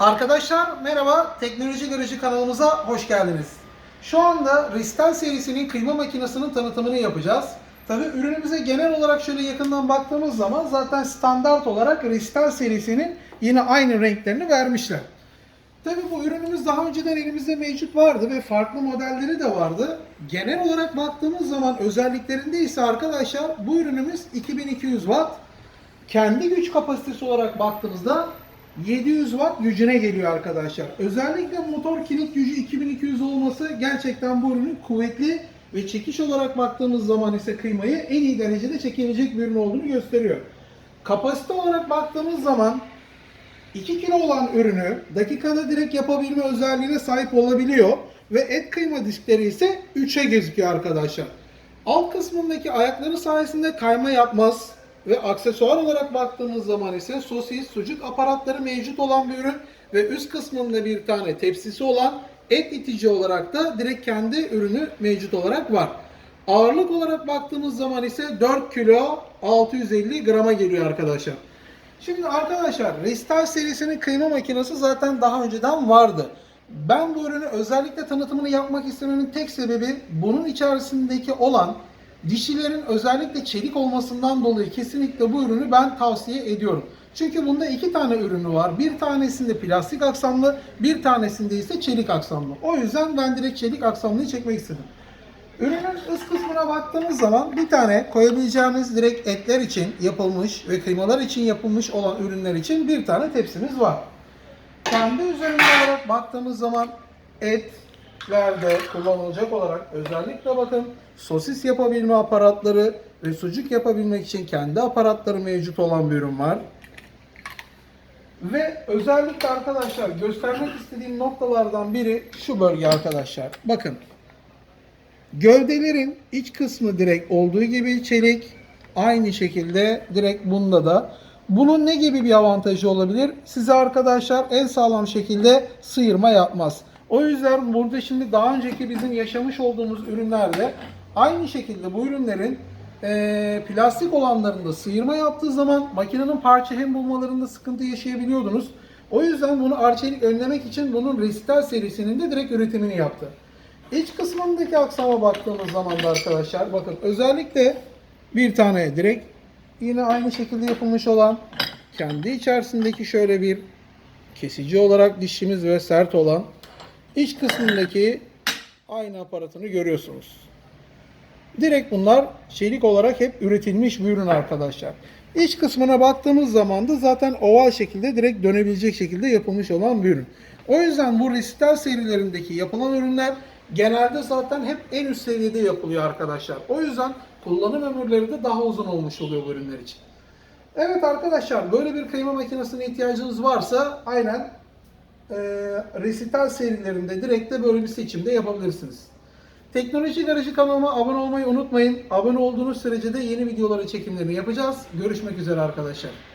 Arkadaşlar merhaba, Teknoloji Garajı kanalımıza hoş geldiniz. Şu anda Ristel serisinin kıyma makinesinin tanıtımını yapacağız. Tabi ürünümüze genel olarak şöyle yakından baktığımız zaman zaten standart olarak Ristel serisinin yine aynı renklerini vermişler. Tabi bu ürünümüz daha önceden elimizde mevcut vardı ve farklı modelleri de vardı. Genel olarak baktığımız zaman özelliklerinde ise arkadaşlar bu ürünümüz 2200 watt. Kendi güç kapasitesi olarak baktığımızda 700 watt gücüne geliyor arkadaşlar. Özellikle motor kilit gücü 2200 olması gerçekten bu ürünün kuvvetli ve çekiş olarak baktığımız zaman ise kıymayı en iyi derecede çekebilecek bir ürün olduğunu gösteriyor. Kapasite olarak baktığımız zaman 2 kilo olan ürünü dakikada direkt yapabilme özelliğine sahip olabiliyor ve et kıyma diskleri ise 3'e gözüküyor arkadaşlar. Alt kısmındaki ayakları sayesinde kayma yapmaz ve aksesuar olarak baktığımız zaman ise sosis, sucuk aparatları mevcut olan bir ürün ve üst kısmında bir tane tepsisi olan et itici olarak da direkt kendi ürünü mevcut olarak var. Ağırlık olarak baktığımız zaman ise 4 kilo 650 grama geliyor arkadaşlar. Şimdi arkadaşlar Ristal serisinin kıyma makinesi zaten daha önceden vardı. Ben bu ürünü özellikle tanıtımını yapmak istememin tek sebebi bunun içerisindeki olan dişilerin özellikle çelik olmasından dolayı kesinlikle bu ürünü ben tavsiye ediyorum. Çünkü bunda iki tane ürünü var. Bir tanesinde plastik aksamlı, bir tanesinde ise çelik aksamlı. O yüzden ben direkt çelik aksamlıyı çekmek istedim. Ürünün üst kısmına baktığımız zaman bir tane koyabileceğimiz direkt etler için yapılmış ve kıymalar için yapılmış olan ürünler için bir tane tepsimiz var. Kendi üzerinde olarak baktığımız zaman etlerde kullanılacak olarak özellikle bakın sosis yapabilme aparatları ve sucuk yapabilmek için kendi aparatları mevcut olan bir ürün var. Ve özellikle arkadaşlar göstermek istediğim noktalardan biri şu bölge arkadaşlar. Bakın Gövdelerin iç kısmı direkt olduğu gibi çelik. Aynı şekilde direkt bunda da. Bunun ne gibi bir avantajı olabilir? Size arkadaşlar en sağlam şekilde sıyırma yapmaz. O yüzden burada şimdi daha önceki bizim yaşamış olduğumuz ürünlerde aynı şekilde bu ürünlerin eee, plastik olanlarında sıyırma yaptığı zaman makinenin parça hem bulmalarında sıkıntı yaşayabiliyordunuz. O yüzden bunu Arçelik önlemek için bunun Restal serisinin de direkt üretimini yaptı. İç kısmındaki aksama baktığımız zaman da arkadaşlar bakın özellikle bir tane direkt yine aynı şekilde yapılmış olan kendi içerisindeki şöyle bir kesici olarak dişimiz ve sert olan iç kısmındaki aynı aparatını görüyorsunuz. Direkt bunlar çelik olarak hep üretilmiş bir ürün arkadaşlar. İç kısmına baktığımız zaman da zaten oval şekilde direkt dönebilecek şekilde yapılmış olan bir ürün. O yüzden bu Ristal serilerindeki yapılan ürünler genelde zaten hep en üst seviyede yapılıyor arkadaşlar. O yüzden kullanım ömürleri de daha uzun olmuş oluyor bu ürünler için. Evet arkadaşlar böyle bir kıyma makinesine ihtiyacınız varsa aynen e, Resital serilerinde direkt de böyle bir seçimde yapabilirsiniz. Teknoloji Garajı kanalıma abone olmayı unutmayın. Abone olduğunuz sürece de yeni videoları çekimlerini yapacağız. Görüşmek üzere arkadaşlar.